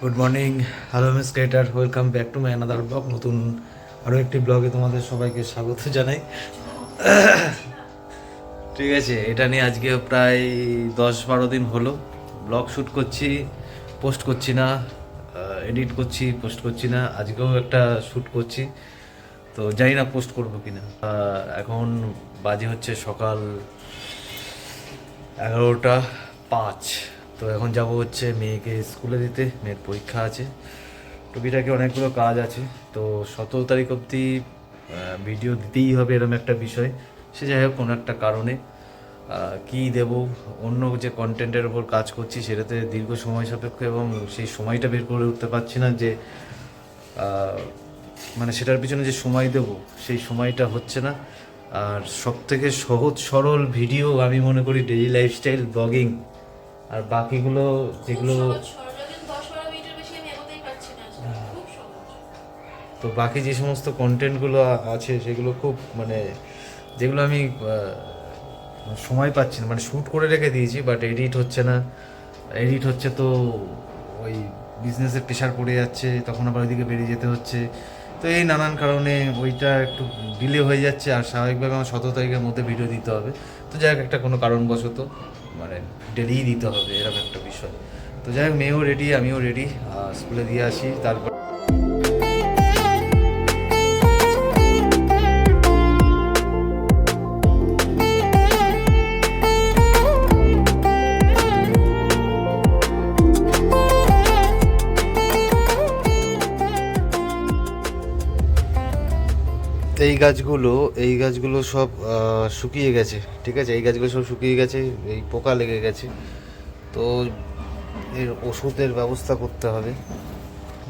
Good morning hello miss creator welcome back to my another blog নতুন আরও একটি ব্লগে তোমাদের সবাইকে স্বাগত জানাই। ঠিক আছে, এটা নিয়ে আজকে প্রায় দশ বারো দিন হলো। ব্লগ শ্যুট করছি পোস্ট করছি না এডিট করছি পোস্ট করছি না। আজকেও একটা শ্যুট করছি। তো জানি না পোস্ট করব কি না এখন বাজে হচ্ছে সকাল এগারোটা পাঁচ। তো এখন যাব হচ্ছে মেয়েকে স্কুলে দিতে, মেয়ের পরীক্ষা আছে। টুকিটাকি অনেকগুলো কাজ আছে। তো সতেরো তারিখ অবধি ভিডিও দিতেই হবে এরকম একটা বিষয়। সে যাই হোক, কোনো একটা কারণে কি দেব, অন্য যে কন্টেন্টের ওপর কাজ করছি সেটাতে দীর্ঘ সময় সাপেক্ষ এবং সেই সময়টা বের করে উঠতে পারছি না যে মানে সেটার পিছনে যে সময় দেব, সেই সময়টা হচ্ছে না। আর সব থেকে সহজ সরল ভিডিও আমি মনে করি ডেইলি লাইফস্টাইল ব্লগিং আর বাকিগুলো যেগুলো তো বাকি যে সমস্ত কন্টেন্টগুলো আছে সেগুলো খুব মানে যেগুলো আমি সময় পাচ্ছি না। মানে শ্যুট করে রেখে দিয়েছি বাট এডিট হচ্ছে না। এডিট হচ্ছে তো ওই বিজনেসের প্রেশার পড়ে যাচ্ছে তখন আবার ওইদিকে বেরিয়ে যেতে হচ্ছে। তো এই নানান কারণে ওইটা একটু ডিলে হয়ে যাচ্ছে আর স্বাভাবিকভাবে আমার সতেরো তারিখের মধ্যে ভিডিও দিতে হবে। তো যাই হোক একটা কোনো কারণবশত মানে ডেলিই দিতে হবে, এরকম একটা বিষয়। তো যাই হোক, মেয়েও রেডি আমিও রেডি স্কুলে দিয়ে আসি, তারপর এই গাছগুলো এই গাছগুলো সব শুকিয়ে গেছে, ঠিক আছে? এই গাছগুলো সব শুকিয়ে গেছে, এই পোকা লেগে গেছে। তো এর ওষুধের ব্যবস্থা করতে হবে।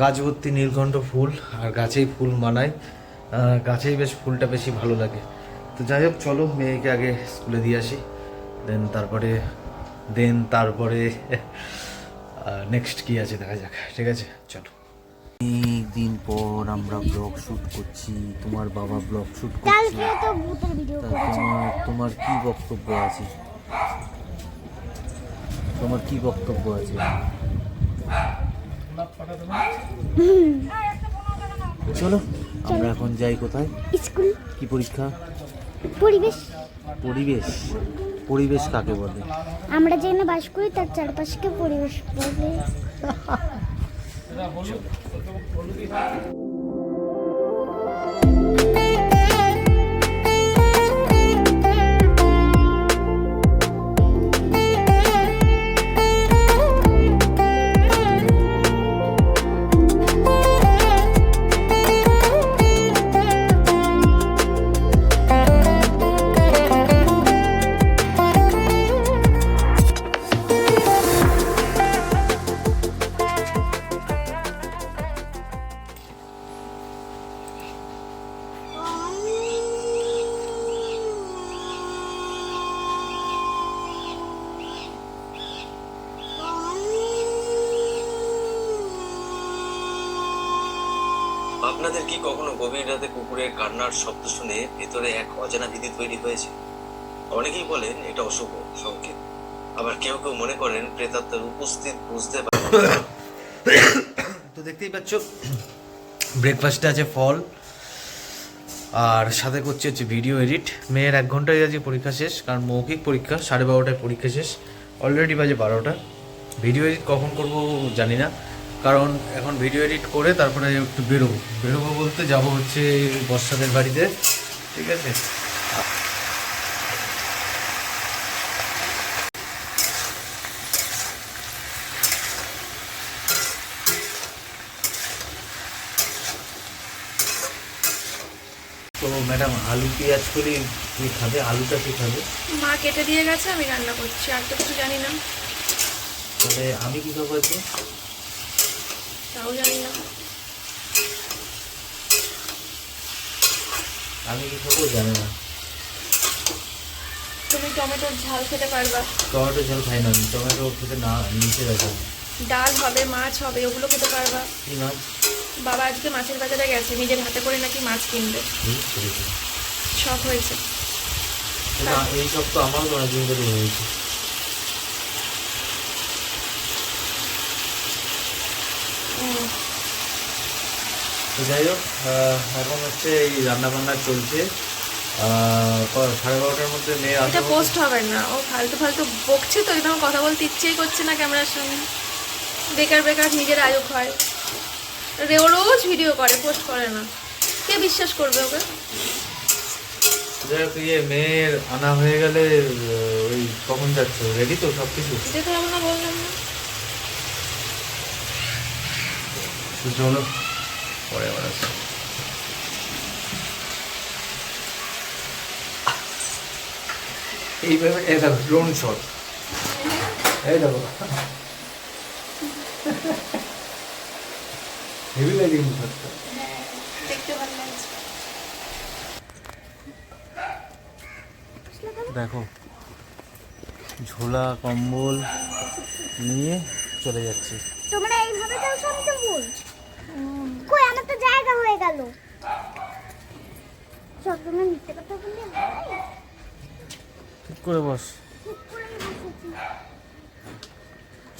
গাছ ভর্তি নীলকণ্ঠ ফুল, আর গাছেই ফুল মানায়। গাছেই বেশ ফুলটা বেশি ভালো লাগে। তো যাই হোক, চলো, মেয়েকে আগে স্কুলে দিয়ে আসি। দেন তারপরে দেন তারপরে নেক্সট কি আছে দেখা যাক, ঠিক আছে? চলো। দিন পর আমরা ব্লগ শুট করছি তোমার বাবা ব্লগ শুট করছে। কালকে তো ভূতের ভিডিও তা তোমার তোমার কি বক্তব্য আছে? তোমার কি বক্তব্য আছে? চলো আমরা এখন যাই কোথায়? স্কুল। কি পরীক্ষা? পরিবেশ। পরিবেশ। পরিবেশ কাকে বলে? আমরা যেখানে বাস করি তার চারপাশকে পরিবেশ বলে। i don't know আপনাদের কি কখনো গভীর রাতে কুকুরের কান্নার শব্দ শুনে ভেতরে এক অজানা ভীতি তৈরি হয়েছে? অনেকেই বলেন এটা অশুভ সংকেত। আবার কেউ কেউ মনে করেন প্রেতাত্মার উপস্থিত বুঝতে পারে তো দেখতেই পাচ্ছ ব্রেকফাস্টে আছে ফল, আর সাথে করছে হচ্ছে ভিডিও এডিট মেয়ের এক ঘন্টায় আজকে পরীক্ষা শেষ, কারণ মৌখিক পরীক্ষা, সাড়ে বারোটায় পরীক্ষা শেষ। অলরেডি বাজে বারোটা। ভিডিও এডিট কখন করব জানি না। কারণ এখন ভিডিও এডিট করে তারপরে একটু বেরোবো। বেরোবো বলতে যাব হচ্ছে বর্ষাদের বাড়িতে ঠিক আছে? তো ম্যাডাম আলু পেঁয়াজ করি কি খাবে? আলুটা কি খাবে? মা কেটে দিয়ে গেছে আমি রান্না করছি আর তো কিছু জানি না। তাহলে আমি কি খাব আজকে? তাও জানি না আমি কি খাব জানি না। তুমি টমেটোর ঝাল খেতে পারবা। টমেটো ঝাল খাই না আমি। টমেটো খেতে না নিচে রাখা ডাল হবে মাছ হবে ওগুলো খেতে পারবা। কি মাছ? বাবা আজকে মাছের বাজারে গেছে নিজের হাতে করে নাকি মাছ কিনবে? শখ হয়েছে। না এই সব তো আমারও অনেকদিন ধরে হয়েছে। তো যাই হোক এখন হচ্ছে এই রান্না বান্না চলছে সাড়ে বারোটার মধ্যে মেয়ে এটা আসবে পোস্ট হবে না। ও ফালতু ফালতু বকছে তো একদম কথা বলতে ইচ্ছেই করছে না ক্যামেরার সামনে বেকার বেকার নিজের আয়ুক হয়। রে- ও রোজ ভিডিও করে পোস্ট করে না। কে বিশ্বাস করবে ওকে? যাই হোক ইয়ে মেয়ের আনা হয়ে গেলে ওই কখন যাচ্ছে? রেডি তো সব কিছু হবে না বললাম না। চলো। পরে আবার আসছি এইভাবে এই দেখো ড্রোন শট এই দেখো। হেভি দেখো ঝোলা কম্বল নিয়ে চলে যাচ্ছি। তোমরা এইভাবে যাও শান্তিপুর কই আমার তো জায়গা হয়ে গেল। করে বস।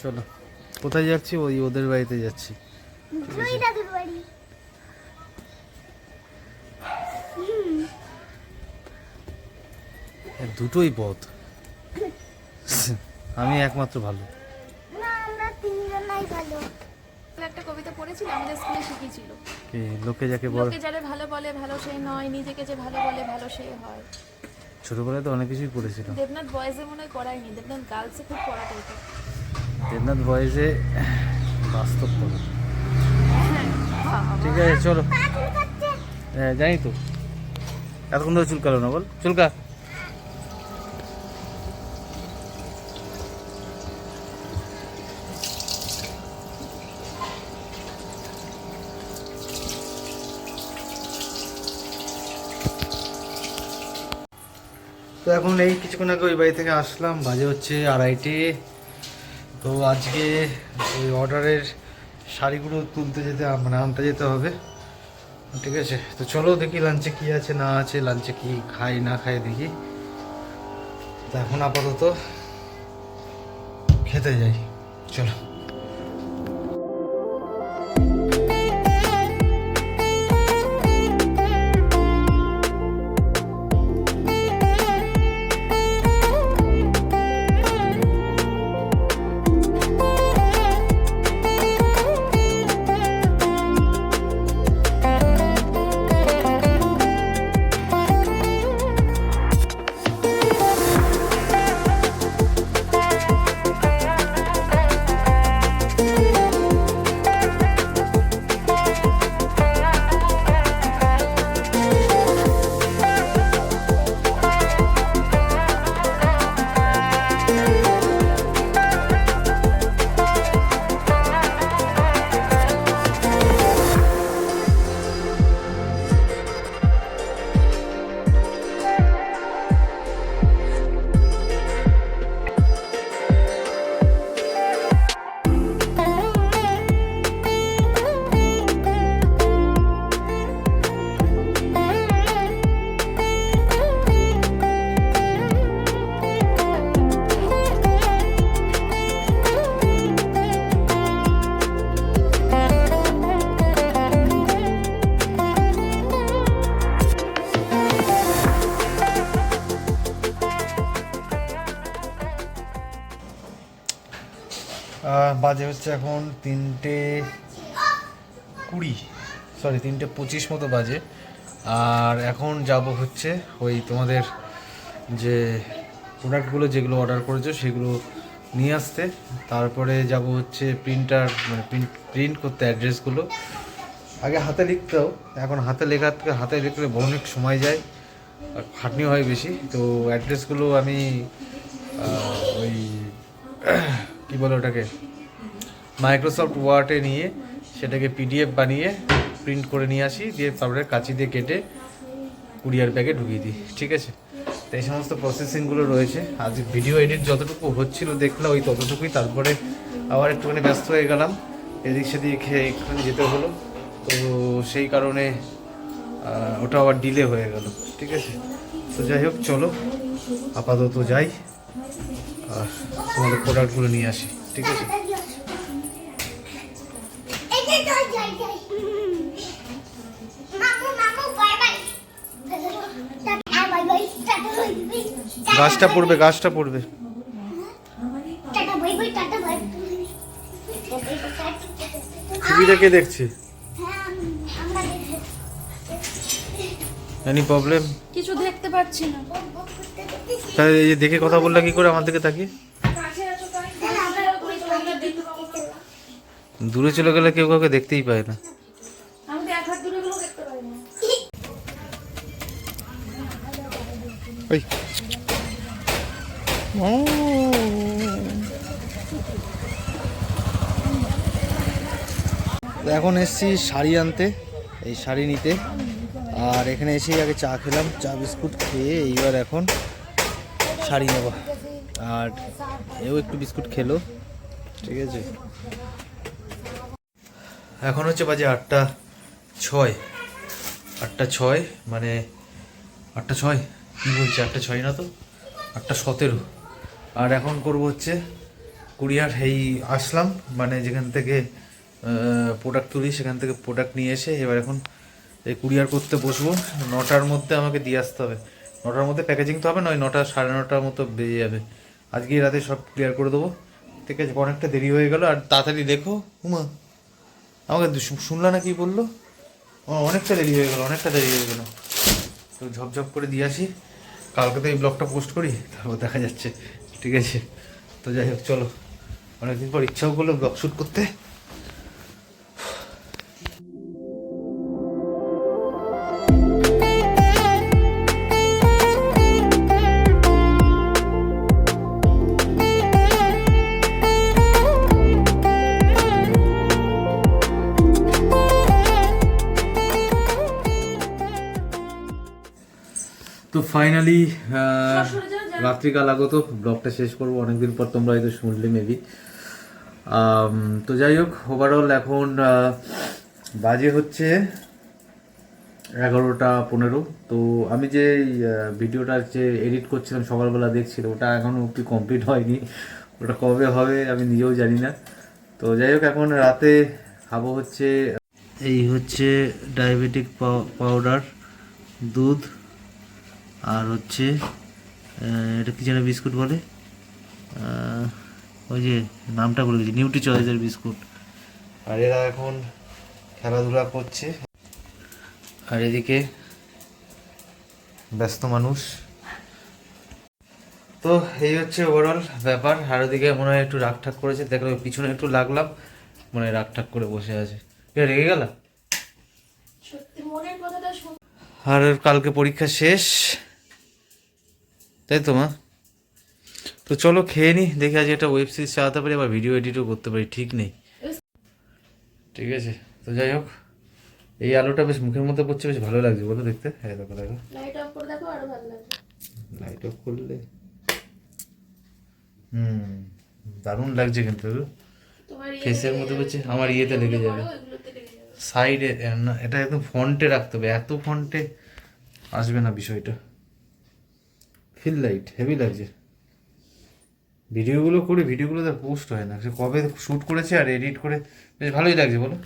চলো কোথায় যাচ্ছি? ওই ওদের বাড়িতে যাচ্ছি। দাদুর বাড়ি। দুটোই পথ। আমি একমাত্র ভালো না আমরা তিনজনাই ভালো একটা কবিতা পড়েছিল আমাদের স্কুলে শিখিয়েছিল কি? লোকে যাকে বল লোকে যারা ভালো বলে ভালো সে নয় নিজেকে যে ভালো বলে ভালো সে হয়। ছোটবেলায় তো অনেক কিছুই পড়েছিলাম দেবনাথ বয়েজে মনে হয় করায়নি দেবনাথ গার্লসে খুব পড়াতে হতো দেবনাথ বয়েজে বাস্তব পড়ে ঠিক আছে চলো। হ্যাঁ জানি তো। এতক্ষণ ধরে চুলকালো না বল? চুলকা। এখন এই কিছুক্ষণ আগে ওই বাড়ি থেকে আসলাম, বাজে হচ্ছে আড়াইটে। তো আজকে ওই অর্ডারের শাড়িগুলো তুলতে যেতে মানে আনতে যেতে হবে। ঠিক আছে? তো চলো দেখি লাঞ্চে কি আছে, না আছে লাঞ্চে কি খাই, না খাই দেখি। তো এখন আপাতত খেতে যাই। চলো। বাজে হচ্ছে এখন তিনটে কুড়ি সরি তিনটে পঁচিশ মতো বাজে। আর এখন যাব হচ্ছে ওই তোমাদের যে প্রোডাক্টগুলো যেগুলো অর্ডার করেছ সেগুলো নিয়ে আসতে। তারপরে যাব হচ্ছে প্রিন্টার মানে প্রিন্ট প্রিন্ট করতে অ্যাড্রেসগুলো আগে হাতে লিখতেও এখন হাতে লেখার থেকে হাতে লিখলে অনেক সময় যায়, আর খাটনি হয় বেশি। তো অ্যাড্রেসগুলো আমি ওই, কী বলে ওটাকে? মাইক্রোসফট ওয়ার্ডে নিয়ে সেটাকে পিডিএফ বানিয়ে প্রিন্ট করে নিয়ে আসি, দিয়ে তারপরে কাঁচি দিয়ে কেটে কুরিয়ার ব্যাগে ঢুকিয়ে দিই, ঠিক আছে? তো এই সমস্ত প্রসেসিংগুলো রয়েছে। আজ ভিডিও এডিট যতটুকু হচ্ছিল দেখলাম, ওই ততটুকুই। তারপরে আবার একটুখানি ব্যস্ত হয়ে গেলাম। এদিক সেদিক একটুখানি যেতে হলো। তো সেই কারণে ওটা আবার ডিলে হয়ে গেল, ঠিক আছে? তো যাই হোক, চলো, আপাতত যাই। আর তোমাদের প্রোডাক্টগুলো নিয়ে আসি, ঠিক আছে? গাছটা পড়বে গাছটা পড়বে। টিভিটা কে দেখছে। দেখে এনি প্রবলেম কিছু দেখতে পাচ্ছি না। তাহলে এই দেখে কথা বললা কি করে আমার দিকে তাকিয়ে? দূরে চলে গেলে কেউ কাউকে দেখতেই পায় না। ওই। এখন এসছি শাড়ি আনতে, এই শাড়ি নিতে। আর এখানে এসেই আগে চা খেলাম, চা বিস্কুট খেয়ে এইবার এখন শাড়ি নেব। আর এও একটু বিস্কুট খেলো, ঠিক আছে? এখন হচ্ছে বাজে আটটা ছয়। আটটা ছয় মানে আটটা ছয়? কী বলছি? আটটা ছয় না তো? আটটা সতেরো। আর এখন করব হচ্ছে কুরিয়ার এই আসলাম। মানে যেখান থেকে প্রোডাক্ট তুলি, সেখান থেকে প্রোডাক্ট নিয়ে এসে এবার এখন এই কুরিয়ার করতে বসবো। নটার মধ্যে আমাকে দিয়ে আসতে হবে। নটার মধ্যে প্যাকেজিং তো হবে, নয় নটা, সাড়ে নটার মতো বেজে যাবে। আজকে রাতে সব ক্লিয়ার করে দেবো। ঠিক আছে অনেকটা দেরি হয়ে গেল, আর তাড়াতাড়ি দেখো, উমা, আমাকে শুনলা না কি বলল? অনেকটা দেরি হয়ে গেল, অনেকটা দেরি হয়ে গেলো। তো ঝপঝপ করে দিয়ে আসি। কালকে তো এই ব্লগটা পোস্ট করি, তারপর দেখা যাচ্ছে। ঠিক আছে? তো যাই হোক চলো। অনেকদিন পর ইচ্ছাও করল ব্লগ শ্যুট করতে। তো ফাইনালি রাত্রিকাল আগত ব্লগটা শেষ করব, অনেকদিন পর তোমরা হয়তো শুনলে মেবি তো যাই হোক ওভারঅল এখন বাজে হচ্ছে এগারোটা পনেরো। তো আমি যে ভিডিওটা যে এডিট করছিলাম, সকালবেলা দেখছিলাম ওটা এখনও অব্দি কমপ্লিট হয়নি। ওটা কবে হবে আমি নিজেও জানি না। তো যাই হোক, এখন রাতে খাব হচ্ছে, এই হচ্ছে ডায়াবেটিক পাউডার দুধ, আর হচ্ছে এটা কি যেন বিস্কুট বলে? আহ, ওই যে নামটা বলে দিচ্ছি নিউট্রি চয়েসের বিস্কুট। আর এরা এখন খেলাধুলা করছে। আর এদিকে ব্যস্ত মানুষ। তো এই হচ্ছে ওভারঅল ব্যাপার। আর ওদিকে মনে হয় একটু রাগ ঠাক করেছে। দেখলাম পিছনে একটু লাগলাম মনে হয় রাগ ঠাক করে বসে আছে। এ রেগে গেল? আর কালকে পরীক্ষা শেষ। তাই তো মা? তো চলো খেয়ে নি দেখি আজ একটা ওয়েব সিরিজ চালাতে পারি আবার ভিডিও এডিটও করতে পারি ঠিক নেই। ঠিক আছে তো যাই হোক এই আলোটা বেশ মুখের মধ্যে পড়ছে বেশ ভালো লাগছে বলো দেখতে। হ্যাঁ দেখো দেখো। লাইট অফ করে দেখো আরও ভালো লাগবে লাইট অফ করলে? হুম দারুণ লাগছে কিন্তু ফেসের মধ্যে পড়ছে আমার ইয়েতে লেগে যাবে। লেগে যাবে। সাইডে না এটা একদম ফন্টে রাখতে হবে এত ফন্টে আসবে না বিষয়টা। ফিল লাইট হেভি লাগছে। ভিডিওগুলো করে ভিডিওগুলো তো পোস্ট হয় না। সে কবে শ্যুট করেছে আর এডিট করে বেশ ভালোই লাগছে বলো।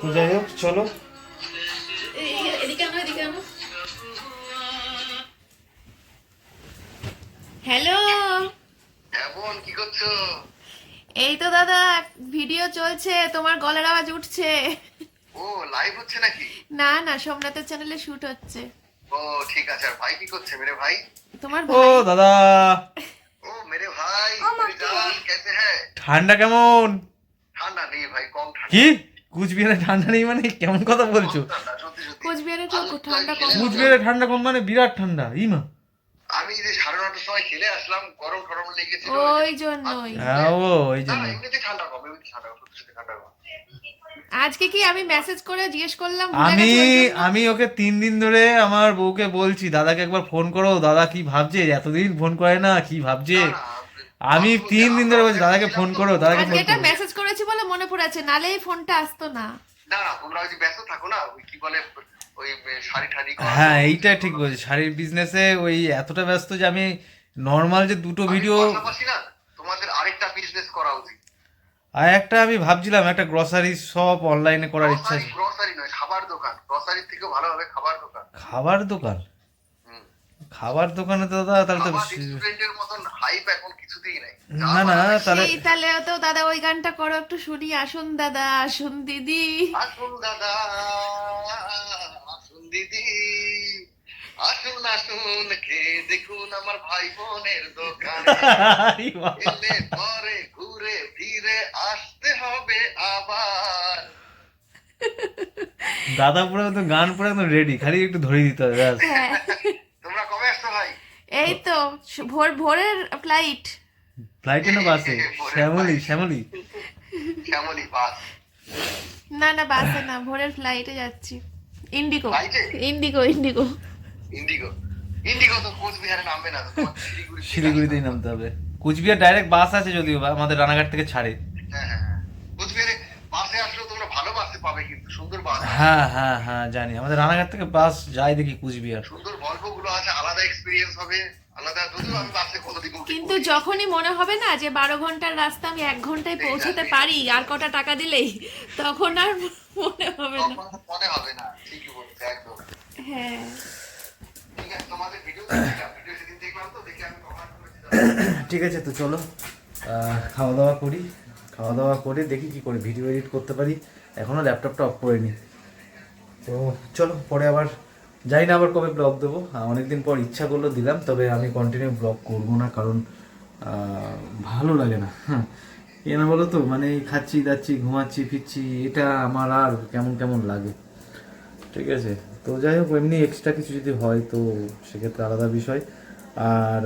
তো যাই হোক চলো। এই- এই- এদিকে আনো এদিকে আনো হ্যালো কি করছ? এই তো দাদা ভিডিও চলছে তোমার গলার আওয়াজ উঠছে। ও লাইভ হচ্ছে নাকি? না না সোমনাথের চ্যানেলে শুট হচ্ছে। ও ঠিক আছে। আর ভাই কি করছে? মেরে ভাই? তোমার ও দাদা। ও মেরে ভাই। হ্যাঁ? ঠান্ডা কেমন? ঠান্ডা নেই ভাই কম ঠান্ডা। কি? কুচবিহারে ঠান্ডা নেই মানে? কেমন কথা বলছো? কুচবিহারে তো ঠান্ডা কম। কুচবিহারে ঠান্ডা কম মানে বিরাট ঠান্ডা এই আমি যে সাড়ে নটার সময় খেলে আসলাম গরম গরম লেগেছিল। ওই জন্যই। হ্যাঁ ও ওই জন্য এমনিতে ঠান্ডা কম এমনিতে ঠান্ডা কম ঠান্ডা কম। আজকে কি আমি মেসেজ করে জিজ্ঞেস করলাম? আমি? আমি ওকে তিন দিন ধরে আমার বউকে বলছি দাদাকে একবার ফোন করো দাদা কি ভাবছে? এতদিন ফোন করে না কি ভাবছে? আমি তিন দিন ধরে বলছি দাদাকে ফোন করো দাদাকে ফোন এটা করো. মেসেজ করেছি বলে মনে পড়েছে নালে এই ফোনটা আসতো না। না না তোমরা যদি ব্যস্ত থাকো না ওই কি বলে ওই শাড়ি ঠাড়ি হ্যাঁ এইটা ঠিক বলছি শাড়ির বিজনেসে ওই এতটা ব্যস্ত যে আমি নর্মাল যে দুটো ভিডিও তোমাদের আরেকটা বিজনেস করা উচিত। আর একটা আমি ভাবছিলাম একটা গ্রসারি শপ অনলাইনে করার ইচ্ছা আছে। গ্রসারি নয় খাবার দোকান। গ্রসারির থেকেও ভালো হবে খাবার দোকান। খাবার দোকান? খাবার দোকানে তো দাদা তাহলে তো খাবার রেস্টুরেন্টের মতন হাইপ এখন কিছুতেই নাই। না না তাহলে এই তাহলে তো দাদা ওই গানটা করো একটু শুনি। আসুন দাদা আসুন দিদি। আসুন দাদা আসুন দিদি। আসুন আসুন কে দেখুন আমার ভাই বোনের দোকানে এলে পরে ঘুরে ফিরে আসতে হবে আবার। দাদা পুরো তো গান পুরো একদম রেডি খালি একটু ধরে দিতে হবে ব্যাস। হ্যাঁ। তোমরা কবে আসছো ভাই? এই তো ভোর ভোরের ফ্লাইট ফ্লাইটে না বাসে? শ্যামলি শ্যামলি। শ্যামলি বাস। না না বাসে না ভোরের ফ্লাইটে যাচ্ছি। Indigo? Indigo Indigo Indigo. Indigo তো কোচবিহারে নামবে না শিলিগুড়ি শিলিগুড়িতেই নামতে হবে। কুচবিহার ডাইরেক্ট বাস আছে যদিও বা আমাদের রানাঘাট থেকে ছাড়ে। হ্যাঁ হ্যাঁ হ্যাঁ। কোচবিহারে বাসে আসলেও তোমরা ভালো বাসে পাবে কিন্তু সুন্দর বাস হ্যাঁ হ্যাঁ হ্যাঁ জানি। আমাদের রানাঘাট থেকে বাস যায় দেখি কুচবিহার। সুন্দর গল্পগুলো আছে আলাদা এক্সপিরিয়েন্স হবে কিন্তু যখনই মনে হবে না যে বারো ঘণ্টার রাস্তা আমি এক ঘন্টায় পৌঁছাতে পারি আর কটা টাকা দিলেই তখন আর মনে হবে না। মনে হবে না ঠিকই বলছো একদম। হ্যাঁ। ঠিক আছে তো চলো খাওয়া দাওয়া করি। খাওয়া দাওয়া করে দেখি কি করে ভিডিও এডিট করতে পারি। এখনও ল্যাপটপটা অফ করিনি। তো চলো পরে আবার জানি না আবার কবে ব্লগ দেবো। অনেকদিন পর ইচ্ছা করল দিলাম তবে আমি কন্টিনিউ ব্লগ করব না কারণ ভালো লাগে না। হ্যাঁ কেন বলো তো মানে এই খাচ্ছি দাচ্ছি ঘুমাচ্ছি ফিরছি এটা আমার আর কেমন কেমন লাগে। ঠিক আছে? তো যাই হোক এমনি এক্সট্রা কিছু যদি হয় তো সেক্ষেত্রে আলাদা বিষয়। আর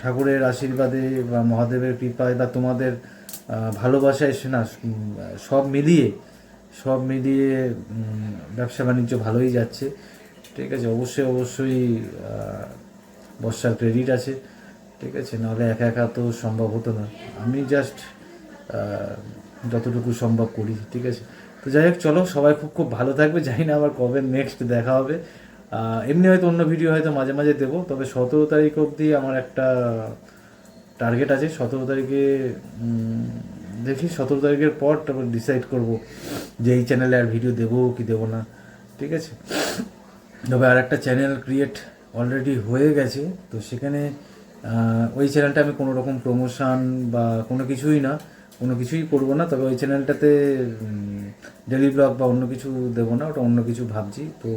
ঠাকুরের আশীর্বাদে বা মহাদেবের কৃপায় বা তোমাদের ভালোবাসায় সে না সব মিলিয়ে সব মিলিয়ে ব্যবসা বাণিজ্য ভালোই যাচ্ছে। ঠিক আছে, অবশ্যই অবশ্যই বর্ষার ক্রেডিট আছে। ঠিক আছে, নাহলে একা একা তো সম্ভব হতো না। আমি জাস্ট যতটুকু সম্ভব করি, ঠিক আছে। তো যাই হোক, চলো, সবাই খুব খুব ভালো থাকবে। জানি না আবার কবে নেক্সট দেখা হবে। এমনি হয়তো অন্য ভিডিও হয়তো মাঝে মাঝে দেবো, তবে সতেরো তারিখ অবধি আমার একটা টার্গেট আছে। সতেরো তারিখে দেখি, সতেরো তারিখের পর তারপর ডিসাইড করব যে এই চ্যানেলে আর ভিডিও দেবো কি দেবো না। ঠিক আছে? তবে আর একটা চ্যানেল ক্রিয়েট অলরেডি হয়ে গেছে, তো সেখানে ওই চ্যানেলটা আমি কোনো রকম প্রমোশন বা কোনো কিছুই না, কোনো কিছুই করব না। তবে ওই চ্যানেলটাতে ডেলি ব্লগ বা অন্য কিছু দেবো না, ওটা অন্য কিছু ভাবছি, তো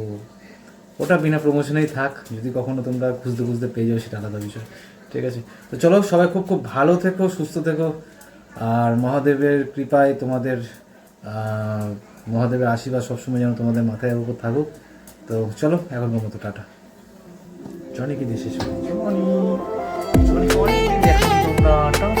ওটা বিনা প্রমোশনেই থাক। যদি কখনো তোমরা খুঁজতে খুঁজতে পেয়ে যাও, সেটা আলাদা বিষয়। ঠিক আছে? তো চলো, সবাই খুব খুব ভালো থেকো, সুস্থ থেকো। আর মহাদেবের কৃপায় তোমাদের মহাদেবের আশীর্বাদ সবসময় যেন তোমাদের মাথায় উপর থাকুক। তো চলো, এখনকার মতো টাটা। জনি কি দিয়ে শেষ? জনি জনি অনেকদিন